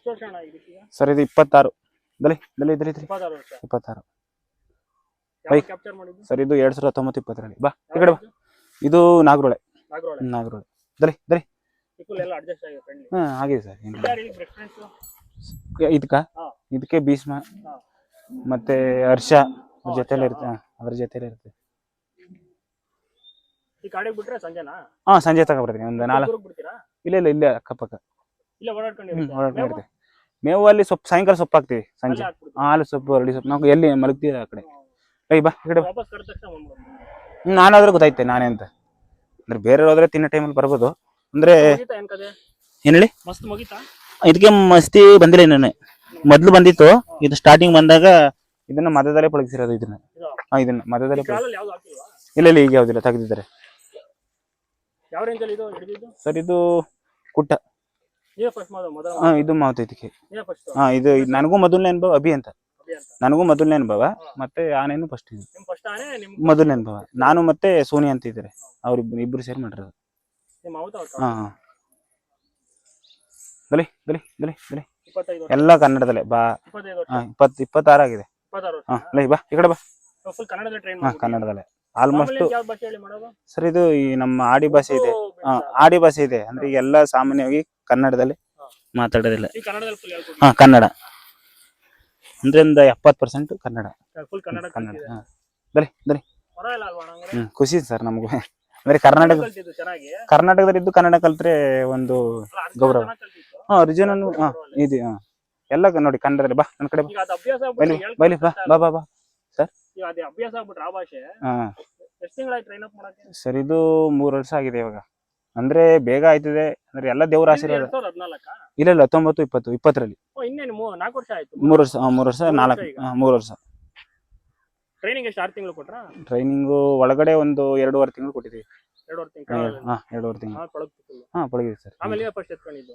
ಎಷ್ಟು ವರ್ಷ ಅಣ್ಣ ಇದಕ್ಕೀಗ ಸರ್ ಇದು ಇಪ್ಪತ್ತಾರು. ದಲಿ ದಲಿ ದಲಿ ಇದ್ರಿ ಇಪ್ಪತ್ತಾರು ವರ್ಷ. ಇಪ್ಪತ್ತಾರು. ಯಾವ ಕ್ಯಾಪ್ಚರ್ ಮಾಡಿದ್ದು? ಸರ್ ಇದು ಎರಡ್ ಸಾವಿರದ ಹತ್ತೊಂಬತ್ತು ಇಪ್ಪತ್ತರಲ್ಲಿ. ಬಾ ಈ ಕಡೆ ಬಾ. ಇದು ನಾಗರೋಳೆ. ನಾಗರೋಳ. ದಲಿ ದಲಿ. ಫುಲ್ ಎಲ್ಲ ಅಡ್ಜಸ್ಟ್ ಆಗಿದೆ ಫ್ರೆಂಡ್ಲಿ ಹಾ ಆಗಿದೆ ಸರ್ ಏನು ಯಾರು ಇಲ್ಲಿ ಪ್ರೆಫರೆನ್ಸ್ ಇದಕ್ಕ? ಹಾ. ಇದಕ್ಕೆ ಭೀಷ್ಮ ಹಾ. ಮತ್ತೆ ಹರ್ಷ ಅವ್ರ ಜೊತೆಲಿ ಇರುತ್ತೆ ಹಾ, ಅದ್ರ ಜೊತೆಲಿ ಇರುತ್ತೆ ಈ ಕಾಡಿಗೆ ಬಿಟ್ರೆ ಸಂಜೆನಾ? ಹಾ ಸಂಜೆ ತಗೊಬರ್ತೀನಿ ಒಂದು ನಾಲ್ಕು ಬಿಡ್ತೀರಾ ಇಲ್ಲ ಇಲ್ಲ ಇಲ್ಲೇ ಅಕ್ಕಪಕ್ಕ. ಇಲ್ಲ ಓಡಾಡ್ಕೊಂಡಿರುತ್ತೆ. ಮೇವು ಅಲ್ಲಿ ಸೊಪ್ಪು ಸಾಯಂಕಾಲ ಸೊಪ್ಪು ಹಾಕ್ತೀವಿ ಸಂಜೆ. ಹಾಲು ಸೊಪ್ಪು ಅರಳಿ ಸೊಪ್ಪು. ನಾವು ಎಲ್ಲಿ ಮಲಗ್ತೀವಿ ಆ ಕಡೆ? ಏ ಬಾ ಈ ಕಡೆ ನಾನಾದ್ರೆ ಗೊತ್ತಾಯ್ತೆ ನಾನೇ ಅಂತ. ಅಂದ್ರೆ ಬೇರೆ ಹೋದ್ರೆ ತಿನ್ನೋ ಟೈಮಲ್ಲಿ ಬರ್ಬೋದು. ಅಂದ್ರೆ ಏನ್ ಹೇಳಿ? ಇದಕ್ಕೆ ಮಸ್ತಿ ಬಂದಿಲ್ಲ ನಾನು ಮೊದ್ಲು ಬಂದಿತ್ತು. ಇದು ಸ್ಟಾರ್ಟಿಂಗ್ ಬಂದಾಗ ಇದನ್ನ ಮದದಲ್ಲೇ ಪಳಗಿಸಿರೋದು ಇದನ್ನ. ಇದು? ಹಾ ಇದನ್ನ ಮದದಲ್ಲೇ ಇಲ್ಲ ಇಲ್ಲ ಈಗ ಯಾವ್ದಿಲ್ಲ ತೆಗ್ದಿದ್ದಾರೆ. ಸರ್ ಇದು ಕುಟ್ಟ ನೀವೇ ಫಸ್ಟ್ ಮಾಡೋದು ಮೊದಲ ಹಾ ಇದು ಫಸ್ಟ್ ಹಾ ಇದು ನನಗೂ ಮೊದಲನೇ ಅನುಭವ ಅಭಿ ಅಂತ. ನನಗೂ ಮೊದಲನೇ ಅನುಭವ ಮತ್ತೆ ಆನೇನು ಫಸ್ಟ್ ಇದು. ಮೊದಲನೇ ಅನುಭವ. ನಾನು ಮತ್ತೆ ಸೋನಿ ಅಂತ ಇದ್ದಾರೆ. ಅವ್ರಿಬ್ರು ಇಬ್ರು ಸೇರಿ ಮಾಡಿರೋದು. ಹಾ ಬಲಿ ಬಲಿ ಬಲಿ ದಲಿ ಎಲ್ಲ ಕನ್ನಡದಲ್ಲೇ. ಬಾ. ಹಾ ಇಪ್ಪತ್ ಇಪ್ಪತ್ತಾರು ಆಗಿದೆ. ಹಾ ಲೈ ಬಾ. ಈ ಕಡೆ ಬಾ. ಕನ್ನಡದಲ್ಲಿ ಟ್ರೈನ್ ಹಾ ಕನ್ನಡದಲ್ಲೇ. ಆಲ್ಮೋಸ್ಟ್ ಸರ್ ಇದು ಈ ನಮ್ಮ ಆಡಿ ಭಾಷೆ ಇದೆ. ಆಡಿ ಭಾಷೆ ಇದೆ. ಅಂದ್ರೆ ಈಗ ಎಲ್ಲ ಸಾಮಾನ್ಯವಾಗಿ ಕನ್ನಡದಲ್ಲಿ ಮಾತಾಡೋದಿಲ್ಲ. ಈ ಕನ್ನಡದಲ್ಲಿ ಫುಲ್ ಹೇಳ್ಕೊಡಿ. ಹಾ ಕನ್ನಡ. ಅಂದ್ರೆ ಎಪ್ಪತ್ ಎಪ್ಪತ್ತು ಪರ್ಸೆಂಟ್ ಕನ್ನಡ. ಫುಲ್ ಕನ್ನಡ ಕನ್ನಡ ಕಲ್ತಿದೆ. ಹಾ. ದರಿ ದರಿ ಪರವಾಗಿಲ್ಲ ಅಲ್ವಾ ಅಣ್ಣ ಹಂಗಾರೆ? ಹ್ಮ್ ಖುಷಿ ಸರ್ ನಮಗೂ. ಅಂದ್ರೆ ಕರ್ನಾಟಕ ಕಲ್ತಿದ್ದು ಚೆನ್ನಾಗಿ? ಕರ್ನಾಟಕದಲ್ಲಿದ್ದು ಕನ್ನಡ ಕಲ್ತ್ರೆ ಒಂದು ಅಲ್ಲ, ಗೌರವ. ಚೆನ್ನಾಗ್. ಹಾ ಇದೆ ಹಾ. ಎಲ್ಲ ನೋಡಿ ಕನ್ನಡದಲ್ಲಿ ಬಾ ನನ್ನ ಕಡೆ ಬಾ. ಈಗ ಅದು ಅಭ್ಯಾಸ ಬೈಲಿ ಆಗ್ಬಿಟ್ರೆ ಬೈಲಿ ಬಾ ಬಾ ಬಾ ಬಾ. ಈಗ ಅದೇ ಅಭ್ಯಾಸ ಆಗ್ಬಿಟ್ರೆ ಆ ಭಾಷೆ. ಹಾ. ಎಷ್ಟು ತಿಂಗಳಾಯ್ತು ಟ್ರೈನ್ ಅಪ್ ಮಾಡಕ್ಕೆ? ಸರ್ ಇದು ಮೂರು ವರ್ಷ ಆಗಿದೆ ಇವಾಗ. ಅಂದ್ರೆ ಬೇಗ ಆಯ್ತದೆ. ಅಂದ್ರೆ ಎಲ್ಲ ದೇವ್ರ ಆಶೀರ್ವಾದ. ಎರಡ್ ಇಲ್ಲ ಇಲ್ಲ ಹತ್ತೊಂಬತ್ತು ಇಪ್ಪತ್ತು ಇಪ್ಪತ್ತರಲ್ಲಿ. ಇನ್ನೇನು ಮೂ- ನಾಲ್ಕು ವರ್ಷ ಆಯ್ತು. ಮೂರು ವರ್ಷ ಮೂರು ವರ್ಷ ನಾಲ್ಕು ಈಗ. ಮೂರು ವರ್ಷ. ಟ್ರೈನಿಂಗ್ ಎಷ್ಟು ಆರು ತಿಂಗಳು ಕೊಟ್ರ? ಟ್ರೈನಿಂಗು ಒಳಗಡೆ ಒಂದು ಎರಡೂವರೆ ತಿಂಗಳು ಕೊಟ್ಟಿದ್ದೀವಿ ಎರಡುವರೆ ವರ್ಷ ತಿಂಗಳು ಹಾ ಎರಡೂವರೆ ತಿಂಗಳು. ಹಾ ಪಳಗಿದೆ ಸರ್. ಆಮೇಲೆ ನೀವೇ ಫಸ್ಟ್ ಎತ್ಕೊಂಡಿದ್ದು.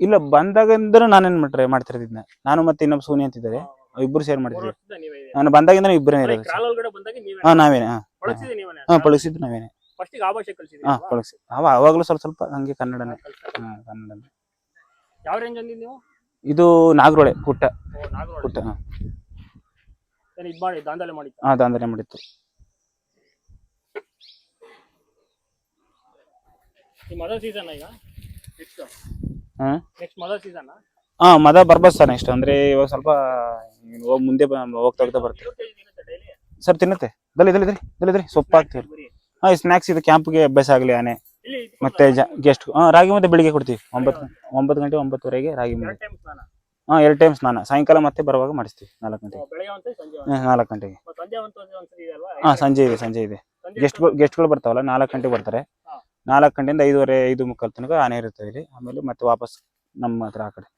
ಇಲ್ಲ ಬಂದಾಗಿಂದ ನಾನೇನ್ ಟ್ರೈ ಮಾಡ್ತಿರ್ತಿದ್ನ ನಾನು ಮತ್ತೆ ಇನ್ನೊಬ್ಬ ಸೋನಿ ಅಂತಿದ್ದಾರೆ. ಇಬ್ರು ಶೇರ್ ಮೂರು ಮಾಡ್ತಿದ್ವಿ ವರ್ಷದಿಂದ ನೀವೇ ನಾನು ಬಂದಾಗಿಂದ ಇಬ್ಬರೇ ಇರೋದು ಕ್ರಾಲ್ ಒಳಗಡೆ ಬಂದಾಗ ನೀವೇ ಹಾ ನಾವೇನೆ ಹಾ ಬಳಸಿದೆ ನೀವೇ ಹಾ ಪಳಗಿಸಿದ್ದು ನಾವೇನೆ. ಫಸ್ಟಿಗೆ ಆ ಭಾಷೆ ಕಲ್ಸಿದ್ರಿ ಹಾ ಪಳಗಿಸಿ ಅವ ಅವಾಗ್ಲೂ ಸ್ವಲ್ಪ ಸ್ವಲ್ಪ ಹಂಗೆ ಕನ್ನಡನೇ. ಹಾ ಕನ್ನಡನೇ. ಯಾವ ರೇಂಜ್ ಅಂದಿದ್ದು ನೀವು? ಇದು ನಾಗರೋಳೆ ಪುಟ್ಟ. ಓ ಪುಟ್ಟ ಹಾ. ಏನು ಇದು ಮಾಡಿ ದಾಂಧಲೆ ಹಾ ದಾಂಧಲೆ ಮಾಡಿತ್ತು. ಈ ಮದರ್ ಸೀಸನ್ ಈಗ? ನೆಕ್ಸ್ಟ್ ಹಾ? ನೆಕ್ಸ್ಟ್ ಮದರ್ ಸೀಸನ್ ಹಾ ಮದ ಬರ್ಬೋದು ಸರ್ ನೆಕ್ಸ್ಟ್ ಅಂದ್ರೆ ಇವಾಗ ಸ್ವಲ್ಪ ಹೋಗ್ ಮುಂದೆ ಬ- ಹೋಗ್ತಾ ಹೋಗ್ತಾ ಬರುತ್ತೆ. ಡೈಲಿ ಸರ್ ತಿನ್ನುತ್ತೆ ದಲಿ ದಲಿ ದಲಿ ದಲಿ ದಲಿ ಸೊಪ್ಪು ಹಾಕ್ತೀವಿ ಹಾ ಸ್ನಾಕ್ಸ್ ಇದು ಕ್ಯಾಂಪ್ಗೆ ಅಭ್ಯಾಸ ಆಗಲಿ ಆನೆ. ಮತ್ತೆ ಗೆಸ್ಟ್ ಹಾ ರಾಗಿ ಮುದ್ದೆ ಬೆಳಿಗ್ಗೆ ಕೊಡ್ತೀವಿ. ಒಂಬತ್ತು ಒಂಬತ್ತು ಗಂಟೆ ಒಂಬತ್ತುವರೆಗೆ ರಾಗಿ ಮುದ್ದೆ. ಹಾಂ ಎರಡು ಟೈಮ್ ಸ್ನಾನ. ಸಾಯಂಕಾಲ ಮತ್ತೆ ಬರುವಾಗ ಮಾಡಿಸ್ತೀವಿ ನಾಲ್ಕು ಗಂಟೆಗೆ. ನಾಲ್ಕು ಗಂಟೆಗೆ. ಹಾಂ ಸಂಜೆ ಇದೆ ಸಂಜೆ ಇದೆ ಸಂಜೆ ಇದೆ. ಸಂಜೆ ಗೆಸ್ಟ್ಗಳು ಬರ್ತಾವಲ್ಲ ನಾಲ್ಕು ಗಂಟೆಗೆ ಬರ್ತಾರೆ. ನಾಲ್ಕು ಗಂಟೆಯಿಂದ ಐದುವರೆ ಐದು ಮುಕ್ಕಾಲ್ ತನಕ ಆನೆ ಇರುತ್ತೆ ಇಲ್ಲಿ. ಆಮೇಲೆ ಮತ್ತೆ ವಾಪಸ್ ನಮ್ಮ ಹತ್ರ ಆ ಕಡೆ.